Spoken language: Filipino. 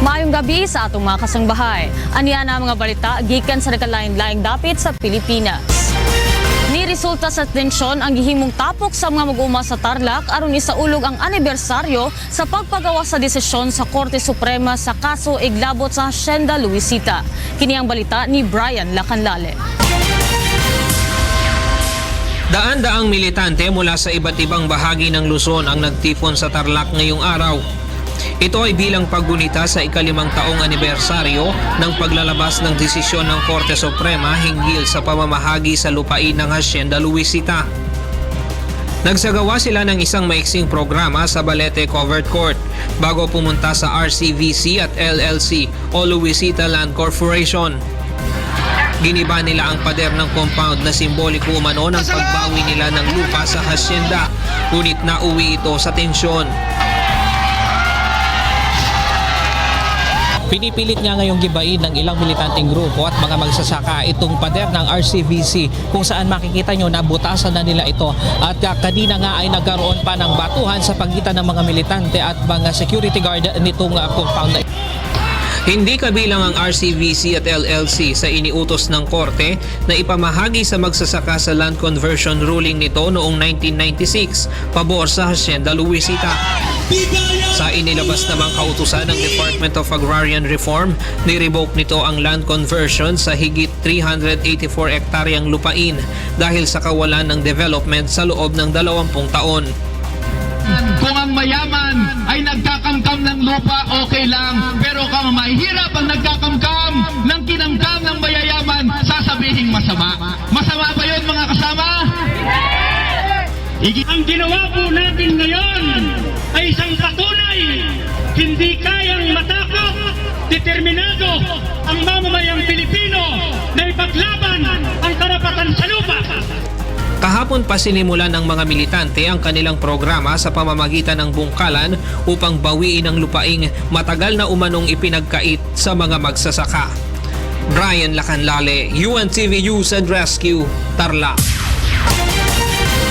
Maayong gabi sa atong mga kasangbahay. Aniya na mga balita gikan sa nagkalain-laing dapit sa Pilipinas. Ni resulta sa tensyon ang gihimong tapok sa mga mag-uma sa Tarlac aron isaulog ang anibersaryo sa pagpagawa sa desisyon sa Korte Suprema sa kaso iglabot sa Hacienda Luisita. Kini ang balita ni Brian Lacanlale. Daan-daang militante mula sa iba't ibang bahagi ng Luzon ang nagtipon sa Tarlac ngayong araw. Ito ay bilang paggunita sa ikalimang taong anibersaryo ng paglalabas ng desisyon ng Korte Suprema hinggil sa pamamahagi sa lupain ng Hacienda Luisita. Nagsagawa sila ng isang maiksing programa sa Balete Covered Court bago pumunta sa RCVC at LLC o Luisita Land Corporation. Giniba nila ang pader ng compound na simboliko umano ng pagbawi nila ng lupa sa hacienda, ngunit nauwi ito sa tensyon. Pinipilit nga ngayong gibain ng ilang militanteng grupo at mga magsasaka itong pader ng RCVC kung saan makikita nyo na butasan na nila ito at kanina nga ay nagkaroon pa ng batuhan sa pagitan ng mga militante at mga security guard nitong uh, compound hindi kabilang ang RCVC at LLC sa iniutos ng korte na ipamahagi sa magsasaka sa land conversion ruling nito noong 1996 pabor sa Hacienda Luisita. Sa inilabas namang kautusan ng Department of Agrarian Reform, nirevoke nito ang land conversion sa higit 384 ektaryang lupain dahil sa kawalan ng development sa loob ng 20 taon. Kung ang mayaman ay nagkakamkam ng lupa, okay lang. Pero kung ang mahirap ang nagkakamkam ng kinamkam ng mayayaman, sasabihin masama. Masama ba yun mga kasama? Igi- Ang ginawa po natin ngayon determinado ang mamamayang Pilipino na ipaglaban ang karapatan sa lupa. Kahapon pa sinimulan ng mga militante ang kanilang programa sa pamamagitan ng bungkalan upang bawiin ang lupaing matagal na umanong ipinagkait sa mga magsasaka. Brian Lacanlale, UNTV News and Rescue, Tarlac.